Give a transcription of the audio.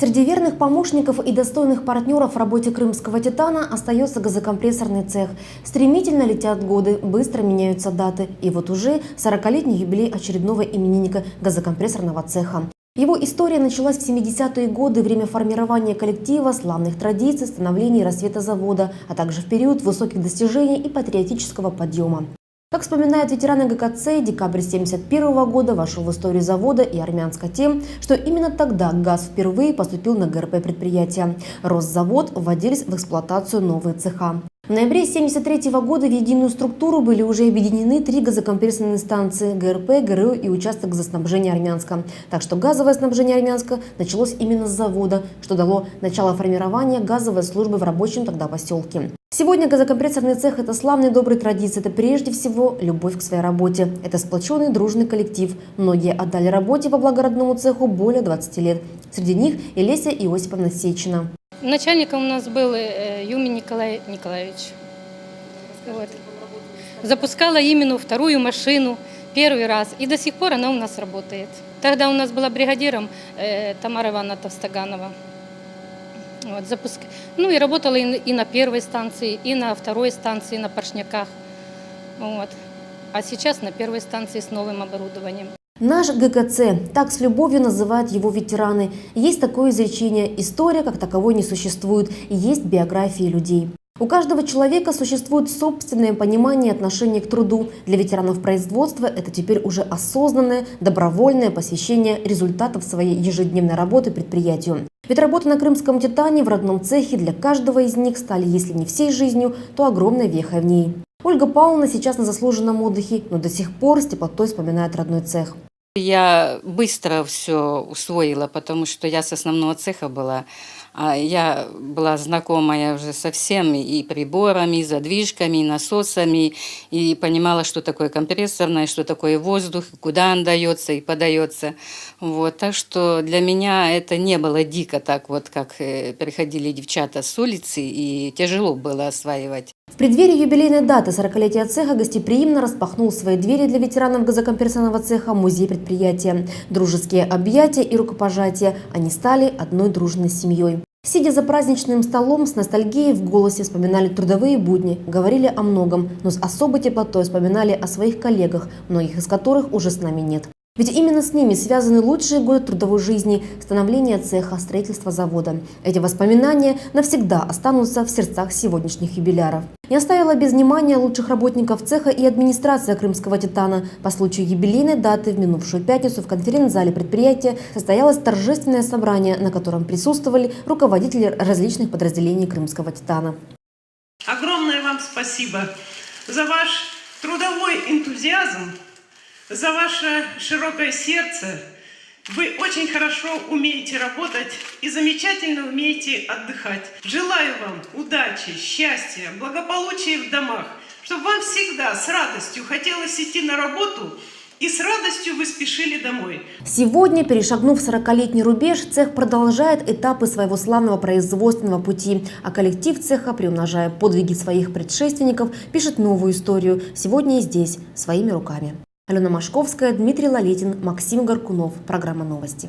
Среди верных помощников и достойных партнеров в работе крымского «Титана» остается газокомпрессорный цех. Стремительно летят годы, быстро меняются даты. И вот уже 40-летний юбилей очередного именинника газокомпрессорного цеха. Его история началась в 70-е годы, время формирования коллектива, славных традиций, становления и рассвета завода, а также в период высоких достижений и патриотического подъема. Как вспоминают ветераны ГКЦ, декабрь 1971 года вошел в историю завода и Армянска тем, что именно тогда газ впервые поступил на ГРП предприятия. Рос завод, вводились в эксплуатацию новые цеха. В ноябре 1973 года в единую структуру были уже объединены три газокомпрессорные станции – ГРП, ГРУ и участок газоснабжения Армянска. Так что газовое снабжение Армянска началось именно с завода, что дало начало формирования газовой службы в рабочем тогда поселке. Сегодня газокомпрессорный цех – это славные добрые традиции. Это прежде всего любовь к своей работе. Это сплоченный дружный коллектив. Многие отдали работе во благо родному цеху более 20 лет. Среди них и Леся Иосиповна Сечина. Начальником у нас был э, Юмин Николай Николаевич. Вот. Запускала именно вторую машину первый раз, и до сих пор она у нас работает. Тогда у нас была бригадиром э, Тамара Ивановна Товстоганова. Вот, запуск... Ну и работала и и на первой станции, и на второй станции на Поршняках. Вот. А сейчас на первой станции с новым оборудованием. Наш ГКЦ, так с любовью называют его ветераны. Есть такое изречение «история как таковой не существует, есть биографии людей». У каждого человека существует собственное понимание и отношение к труду. Для ветеранов производства это теперь уже осознанное, добровольное посвящение результатов своей ежедневной работы предприятию. Ведь работа на крымском «Титане» в родном цехе для каждого из них стали, если не всей жизнью, то огромной вехой в ней. Ольга Павловна сейчас на заслуженном отдыхе, но до сих пор с теплотой вспоминает родной цех. Я быстро все усвоила, потому что я с основного цеха была. А Я была знакомая уже со всеми и приборами, и задвижками, и насосами, и понимала, что такое компрессорное, что такое воздух, куда он дается и подается. Вот. Так что для меня это не было дико так вот, как э, приходили девчата с улицы, и тяжело было осваивать. В преддверии юбилейной даты 40-летия цеха гостеприимно распахнул свои двери для ветеранов газокомпрессорного цеха музей предприятия. Дружеские объятия и рукопожатия они стали одной дружной семьей. Сидя за праздничным столом, с ностальгией в голосе вспоминали трудовые будни, говорили о многом, но с особой теплотой вспоминали о своих коллегах, многих из которых уже с нами нет. Ведь именно с ними связаны лучшие годы трудовой жизни, становление цеха, строительство завода. Эти воспоминания навсегда останутся в сердцах сегодняшних юбиляров. Не оставила без внимания лучших работников цеха и администрация Крымского «Титана». По случаю юбилейной даты в минувшую пятницу в конференц-зале предприятия состоялось торжественное собрание, на котором присутствовали руководители различных подразделений Крымского «Титана». Огромное вам спасибо за ваш трудовой энтузиазм, за ваше широкое сердце. Вы очень хорошо умеете работать и замечательно умеете отдыхать. Желаю вам удачи, счастья, благополучия в домах, чтобы вам всегда с радостью хотелось идти на работу и с радостью вы спешили домой. Сегодня, перешагнув 40-летний рубеж, цех продолжает этапы своего славного производственного пути, а коллектив цеха, приумножая подвиги своих предшественников, пишет новую историю сегодня и здесь, своими руками. Алена Машковская, Дмитрий Лалетин, Максим Горкунов. Программа «Новости».